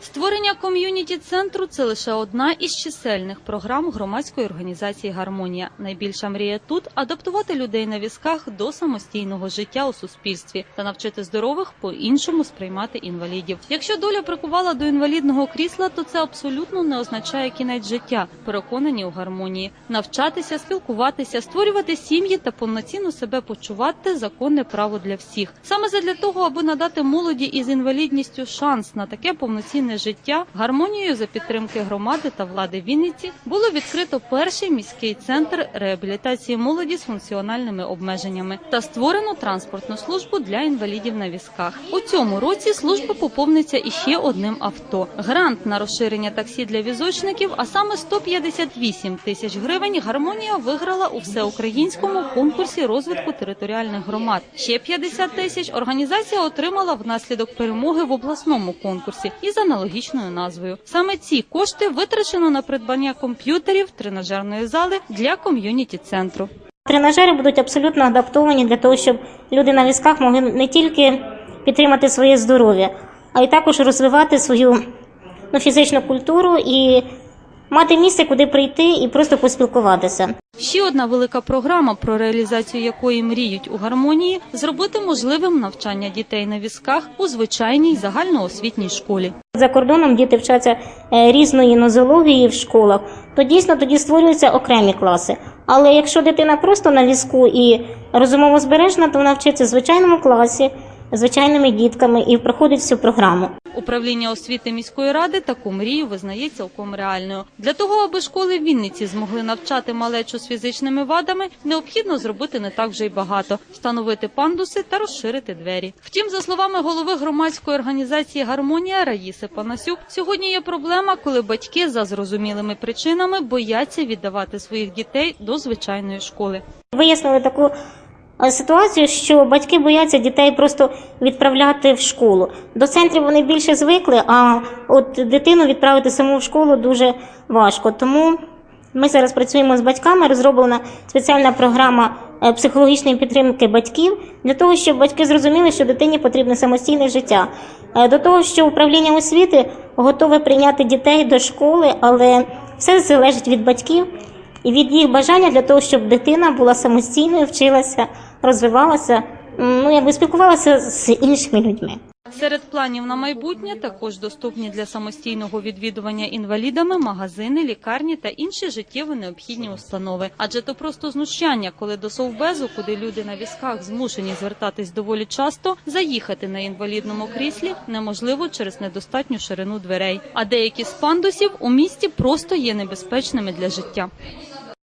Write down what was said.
Створення ком'юніті центру це лише одна із чисельних програм громадської організації Гармонія. Найбільша мрія тут адаптувати людей на візках до самостійного життя у суспільстві та навчити здорових по-іншому сприймати інвалідів. Якщо доля прикувала до інвалідного крісла, то це абсолютно не означає кінець життя. Переконані у гармонії, навчатися, спілкуватися, створювати сім'ї та повноцінно себе почувати законне право для всіх. Саме задля того, аби надати молоді із інвалідністю шанс на таке повноцінне життя, гармонією за підтримки громади та влади Вінниці було відкрито перший міський центр реабілітації молоді з функціональними обмеженнями та створено транспортну службу для інвалідів на візках. У цьому році служба поповниться іще одним авто. Грант на розширення таксі для візочників, а саме 158 тисяч гривень. Гармонія виграла у всеукраїнському конкурсі розвитку територіальних громад. Ще 50 тисяч організація отримала внаслідок перемоги в обласному конкурсі із аналогічною назвою. Саме ці кошти витрачено на придбання комп'ютерів, тренажерної зали для ком'юніті центру. Тренажери будуть абсолютно адаптовані для того, щоб люди на візках могли не тільки підтримати своє здоров'я, а й також розвивати свою ну, фізичну культуру і мати місце, куди прийти і просто поспілкуватися. Ще одна велика програма, про реалізацію якої мріють у гармонії, зробити можливим навчання дітей на візках у звичайній загальноосвітній школі. За кордоном діти вчаться е, різної нозології в школах, то дійсно тоді створюються окремі класи. Але якщо дитина просто на візку і розумово збережена, то вона вчиться в звичайному класі, звичайними дітками і проходить всю програму. Управління освіти міської ради таку мрію визнає цілком реальною. Для того, аби школи в Вінниці змогли навчати малечу з фізичними вадами, необхідно зробити не так вже й багато, встановити пандуси та розширити двері. Втім, за словами голови громадської організації Гармонія Раїси Панасюк, сьогодні є проблема, коли батьки за зрозумілими причинами бояться віддавати своїх дітей до звичайної школи. Вияснили таку ситуацію, що батьки бояться дітей просто відправляти в школу. До центрів вони більше звикли, а от дитину відправити саму в школу дуже важко. Тому ми зараз працюємо з батьками. Розроблена спеціальна програма е, психологічної підтримки батьків для того, щоб батьки зрозуміли, що дитині потрібне самостійне життя. Е, До того, що управління освіти готове прийняти дітей до школи, але все залежить від батьків і від їх бажання для того, щоб дитина була самостійною, вчилася, розвивалася, ну якби спілкувалася з іншими людьми. Серед планів на майбутнє також доступні для самостійного відвідування інвалідами магазини, лікарні та інші життєво необхідні установи. Адже то просто знущання, коли до совбезу, куди люди на візках змушені звертатись доволі часто, заїхати на інвалідному кріслі неможливо через недостатню ширину дверей. А деякі з пандусів у місті просто є небезпечними для життя.